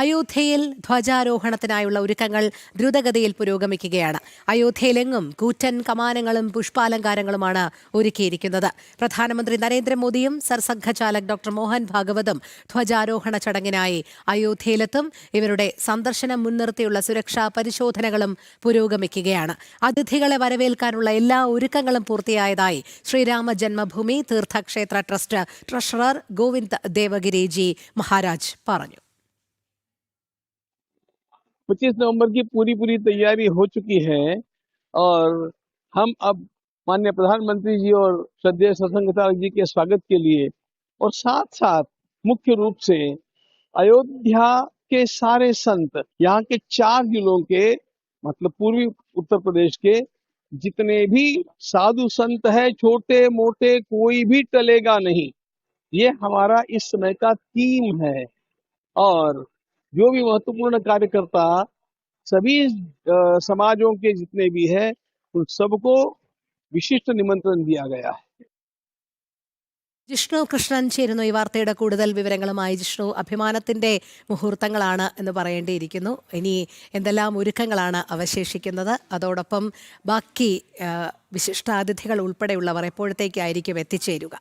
അയോധ്യയിൽ ധ്വജാരോഹണത്തിനായുള്ള ഒരുക്കങ്ങൾ ദ്രുതഗതിയിൽ പുരോഗമിക്കുകയാണ്. അയോധ്യയിലെങ്ങും കൂറ്റൻ കമാനങ്ങളും പുഷ്പാലങ്കാരങ്ങളുമാണ് ഒരുക്കിയിരിക്കുന്നത്. പ്രധാനമന്ത്രി നരേന്ദ്രമോദിയും സർസംഘചാലക് ഡോക്ടർ മോഹൻ ഭാഗവതും ധ്വജാരോഹണ ചടങ്ങിനായി അയോധ്യയിലെത്തും. ഇവരുടെ സന്ദർശനം മുൻനിർത്തിയുള്ള സുരക്ഷാ പരിശോധനകളും പുരോഗമിക്കുകയാണ്. അതിഥികളെ വരവേൽക്കാനുള്ള എല്ലാ ഒരുക്കങ്ങളും പൂർത്തിയായതായി ശ്രീരാമ ജന്മഭൂമി തീർത്ഥക്ഷേത്ര ട്രസ്റ്റ് ട്രഷറർ ഗോവിന്ദ് ദേവഗിരിജി മഹാരാജ് പറഞ്ഞു. पच्चीस नवंबर की पूरी पूरी तैयारी हो चुकी है और हम अब माननीय प्रधानमंत्री जी और श्रद्धेय सत्संगता जी के स्वागत के लिए और साथ साथ मुख्य रूप से अयोध्या के सारे संत, यहाँ के चार जिलों के मतलब पूर्वी उत्तर प्रदेश के, जितने भी साधु संत है, छोटे मोटे कोई भी टलेगा नहीं। ये हमारा इस समय का थीम है और जो भी महत्वपूर्ण कार्यकर्ता सभी अ, समाजों के जितने भी है उन सबको विशिष्ट निमंत्रण दिया गया है ജിഷ്ണു കൃഷ്ണൻ ചേരുന്നു ഈ വാർത്തയുടെ കൂടുതൽ വിവരങ്ങളുമായി ജിഷ്ണു അഭിമാനത്തിന്റെ മുഹൂർത്തങ്ങളാണ് എന്ന് പറയേണ്ടിയിരിക്കുന്നു ഇനി എന്തെല്ലാം ഒരുക്കങ്ങളാണ് അവശേഷിക്കുന്നത് അതോടൊപ്പം ബാക്കി ആ, വിശിഷ്ടാതിഥികൾ ഉൾപ്പെടെയുള്ളവർ എപ്പോഴത്തേക്കായിരിക്കും എത്തിച്ചേരുക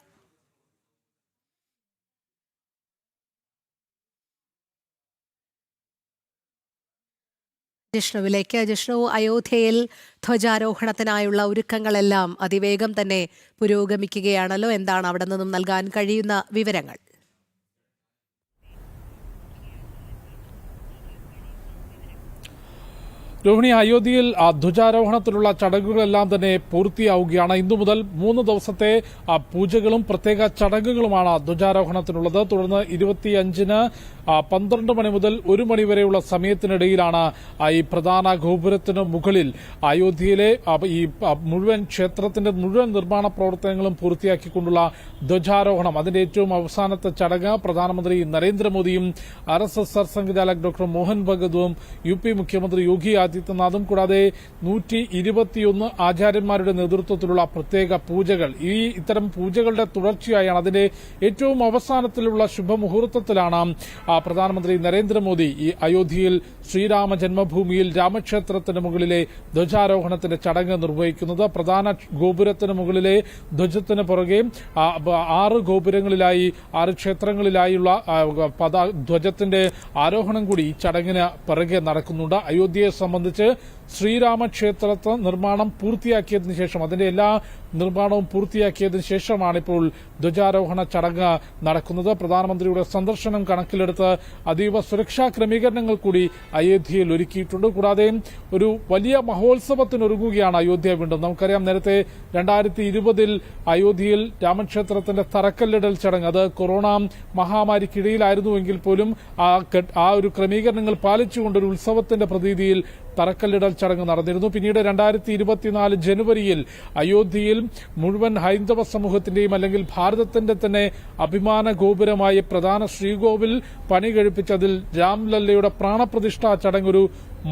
ജിഷ്ണുവിലേക്ക്. ജിഷ്ണു അയോധ്യയിൽ ധ്വജാരോഹണത്തിനായുള്ള ഒരുക്കങ്ങളെല്ലാം അതിവേഗം തന്നെ പുരോഗമിക്കുകയാണല്ലോ. എന്താണ് അവിടെ നിന്നും നൽകാൻ കഴിയുന്ന വിവരങ്ങൾ? രോഹിണി അയോധ്യയിൽ ധ്വജാരോഹണത്തിലുള്ള ചടങ്ങുകളെല്ലാം തന്നെ പൂർത്തിയാവുകയാണ്. ഇന്നു മുതൽ മൂന്ന് ദിവസത്തെ പൂജകളും പ്രത്യേക ചടങ്ങുകളുമാണ് ധ്വജാരോഹണത്തിനുള്ളത്. തുടർന്ന് ഇരുപത്തിയഞ്ചിന് പന്ത്രണ്ട് മണി മുതൽ ഒരു മണി വരെയുള്ള സമയത്തിനിടയിലാണ് ഈ പ്രധാന ഗോപുരത്തിന് മുകളിൽ അയോധ്യയിലെ ഈ മുഴുവൻ ക്ഷേത്രത്തിന്റെ മുഴുവൻ നിർമ്മാണ പ്രവർത്തനങ്ങളും പൂർത്തിയാക്കിക്കൊണ്ടുള്ള ധ്വജാരോഹണം. അതിന്റെ ഏറ്റവും അവസാനത്തെ ചടങ്ങ് പ്രധാനമന്ത്രി നരേന്ദ്രമോദിയും ആർ എസ് എസ് സർസംഘചാലക് ഡോക്ടർ മോഹൻ ഭഗതും യു മുഖ്യമന്ത്രി യോഗി ആദിത്യനാഥും കൂടാതെ നൂറ്റി ഇരുപത്തിയൊന്ന് ആചാര്യന്മാരുടെ നേതൃത്വത്തിലുള്ള പ്രത്യേക പൂജകൾ. ഈ ഇത്തരം പൂജകളുടെ തുടർച്ചയായാണ് അതിന്റെ ഏറ്റവും അവസാനത്തിലുള്ള ശുഭമുഹൂർത്തത്തിലാണ് പ്രധാനമന്ത്രി നരേന്ദ്രമോദി ഈ അയോധ്യയിൽ ശ്രീരാമ ജന്മഭൂമിയിൽ രാമക്ഷേത്രത്തിന് മുകളിലെ ധ്വജാരോഹണത്തിന്റെ ചടങ്ങ് നിർവഹിക്കുന്നത്. പ്രധാന ഗോപുരത്തിന് മുകളിലെ ധ്വജത്തിന് പുറകെ ആറ് ഗോപുരങ്ങളിലായി ആറ് ക്ഷേത്രങ്ങളിലായുള്ള ധ്വജത്തിന്റെ ആരോഹണം കൂടി ഈ ചടങ്ങിന് പിറകെ നടക്കുന്നുണ്ട്. അയോധ്യയെ സംബന്ധിച്ച് 这。ശ്രീരാമക്ഷേത്രത്തെ നിർമ്മാണം പൂർത്തിയാക്കിയതിനു ശേഷം അതിന്റെ എല്ലാ നിർമ്മാണവും പൂർത്തിയാക്കിയതിനു ശേഷമാണ് ഇപ്പോൾ ധ്വജാരോഹണ ചടങ്ങ് നടക്കുന്നത്. പ്രധാനമന്ത്രിയുടെ സന്ദർശനം കണക്കിലെടുത്ത് അതീവ സുരക്ഷാ ക്രമീകരണങ്ങൾ കൂടി അയോധ്യയിൽ ഒരുക്കിയിട്ടുണ്ട്. കൂടാതെ ഒരു വലിയ മഹോത്സവത്തിനൊരുങ്ങുകയാണ് അയോധ്യ വീണ്ടും. നമുക്കറിയാം നേരത്തെ രണ്ടായിരത്തി ഇരുപതിൽ അയോധ്യയിൽ രാമക്ഷേത്രത്തിന്റെ തറക്കല്ലിടൽ ചടങ്ങ് അത് കൊറോണ മഹാമാരിക്കിടയിലായിരുന്നുവെങ്കിൽ പോലും ആ ഒരു ക്രമീകരണങ്ങൾ പാലിച്ചുകൊണ്ട് ഒരു ഉത്സവത്തിന്റെ പ്രതീതിയിൽ തറക്കല്ലിടൽ ചടങ്ങ് നടന്നിരുന്നു. പിന്നീട് രണ്ടായിരത്തി ഇരുപത്തിനാല് ജനുവരിയിൽ അയോധ്യയിൽ മുഴുവൻ ഹൈന്ദവ സമൂഹത്തിന്റെയും അല്ലെങ്കിൽ ഭാരതത്തിന്റെ തന്നെ അഭിമാന ഗോപുരമായ പ്രധാന ശ്രീകോവിൽ പണി കഴിപ്പിച്ചതിൽ രാംലല്ലയുടെ പ്രാണപ്രതിഷ്ഠാ ചടങ്ങ് ഒരു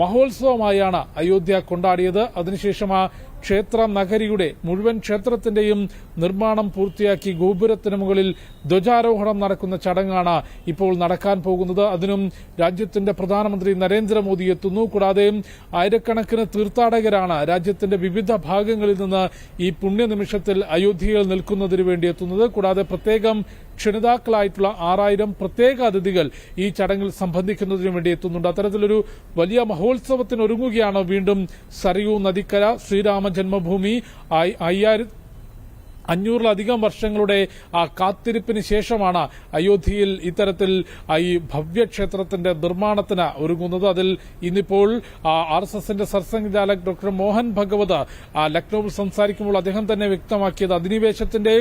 മഹോത്സവമായാണ് അയോധ്യ കൊണ്ടാടിയത്. അതിനുശേഷം ആ ക്ഷേത്ര നഗരിയുടെ മുഴുവൻ ക്ഷേത്രത്തിന്റെയും നിർമ്മാണം പൂർത്തിയാക്കി ഗോപുരത്തിന് മുകളിൽ ധ്വജാരോഹണം നടക്കുന്ന ചടങ്ങാണ് ഇപ്പോൾ നടക്കാൻ പോകുന്നത്. അതിനും രാജ്യത്തിന്റെ പ്രധാനമന്ത്രി നരേന്ദ്രമോദി എത്തുന്നു. കൂടാതെ ആയിരക്കണക്കിന് തീർത്ഥാടകരാണ് രാജ്യത്തിന്റെ വിവിധ ഭാഗങ്ങളിൽ നിന്ന് ഈ പുണ്യനിമിഷത്തിൽ അയോധ്യയിൽ നിൽക്കുന്നതിന് വേണ്ടി എത്തുന്നത്. കൂടാതെ പ്രത്യേകം ക്ഷണിതാക്കളായിട്ടുള്ള ആറായിരം പ്രത്യേക അതിഥികൾ ഈ ചടങ്ങിൽ സംബന്ധിക്കുന്നതിനു വേണ്ടി എത്തുന്നുണ്ട്. അത്തരത്തിലൊരു വലിയ മഹോത്സവത്തിനൊരുങ്ങുകയാണ് വീണ്ടും സരയൂ നദിക്കര ശ്രീരാമ ജന്മഭൂമി ആയി- അയ്യായിരം അഞ്ഞൂറിലധികം വർഷങ്ങളുടെ ആ കാത്തിരിപ്പിന് ശേഷമാണ് അയോധ്യയിൽ ഇത്തരത്തിൽ ഈ ഭവ്യക്ഷേത്രത്തിന്റെ നിർമ്മാണത്തിന് ഒരുങ്ങുന്നത്. അതിൽ ഇന്നിപ്പോൾ ആർ എസ് എസിന്റെ സർസംഘചാലക് ഡോക്ടർ മോഹൻ ഭഗവത് ലക്നൌവിൽ സംസാരിക്കുമ്പോൾ അദ്ദേഹം തന്നെ വ്യക്തമാക്കിയത്. അധിനിവേശത്തിന്റെ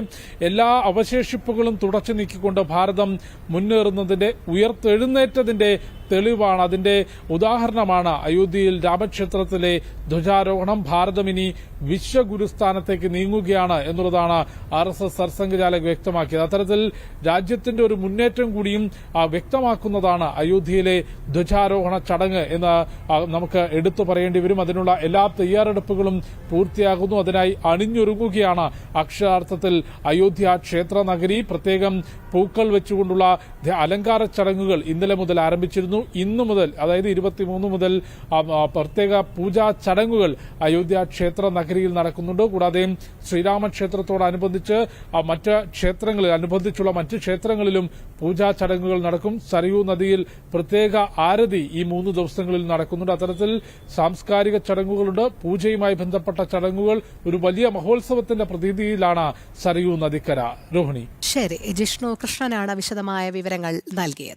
എല്ലാ അവശേഷിപ്പുകളും തുടച്ചു നീക്കിക്കൊണ്ട് ഭാരതം മുന്നേറുന്നതിന്റെ ഉയർത്തെഴുന്നേറ്റതിന്റെ തെളിവാണ്. അതിന്റെ ഉദാഹരണമാണ് അയോധ്യയിൽ രാമക്ഷേത്രത്തിലെ ധ്വജാരോഹണം ഭാരതം ഇനി വിശ്വഗുരുസ്ഥാനത്തേക്ക് നീങ്ങുകയാണ് എന്നുള്ളതാണ് ആർ എസ് എസ് സർസംഘചാലക് വ്യക്തമാക്കിയത്. അത്തരത്തിൽ രാജ്യത്തിന്റെ ഒരു മുന്നേറ്റം കൂടിയും വ്യക്തമാക്കുന്നതാണ് അയോധ്യയിലെ ധ്വജാരോഹണ ചടങ്ങ് എന്ന് നമുക്ക് എടുത്തു പറയേണ്ടി വരും. അതിനുള്ള എല്ലാ തയ്യാറെടുപ്പുകളും പൂർത്തിയാകുന്നു. അതിനായി അണിഞ്ഞൊരുങ്ങുകയാണ് അക്ഷരാർത്ഥത്തിൽ അയോധ്യ ക്ഷേത്ര നഗരി. പ്രത്യേകം പൂക്കൾ വെച്ചുകൊണ്ടുള്ള അലങ്കാര ചടങ്ങുകൾ ഇന്നലെ മുതൽ ആരംഭിച്ചിരുന്നു. തുടർന്നു ഇന്നു മുതൽ അതായത് ഇരുപത്തിമൂന്ന് മുതൽ പ്രത്യേക പൂജാ ചടങ്ങുകൾ അയോധ്യ ക്ഷേത്ര നഗരിയിൽ നടക്കുന്നുണ്ട്. കൂടാതെ ശ്രീരാമക്ഷേത്രത്തോടനുബന്ധിച്ച് മറ്റ് ക്ഷേത്രങ്ങളിൽ അനുബന്ധിച്ചുള്ള മറ്റ് ക്ഷേത്രങ്ങളിലും പൂജാ ചടങ്ങുകൾ നടക്കും. സരയൂ നദിയിൽ പ്രത്യേക ആരതി ഈ മൂന്ന് ദിവസങ്ങളിൽ നടക്കുന്നുണ്ട്. അത്തരത്തിൽ സാംസ്കാരിക ചടങ്ങുകളുണ്ട്. പൂജയുമായി ബന്ധപ്പെട്ട ചടങ്ങുകൾ ഒരു വലിയ മഹോത്സവത്തിന്റെ പ്രതീതിയിലാണ് സരയൂ നദിക്കര. രോഹിണി. ശരി ജിഷ്ണു കൃഷ്ണനാണ് വിശദമായ വിവരങ്ങൾ നൽകിയത്.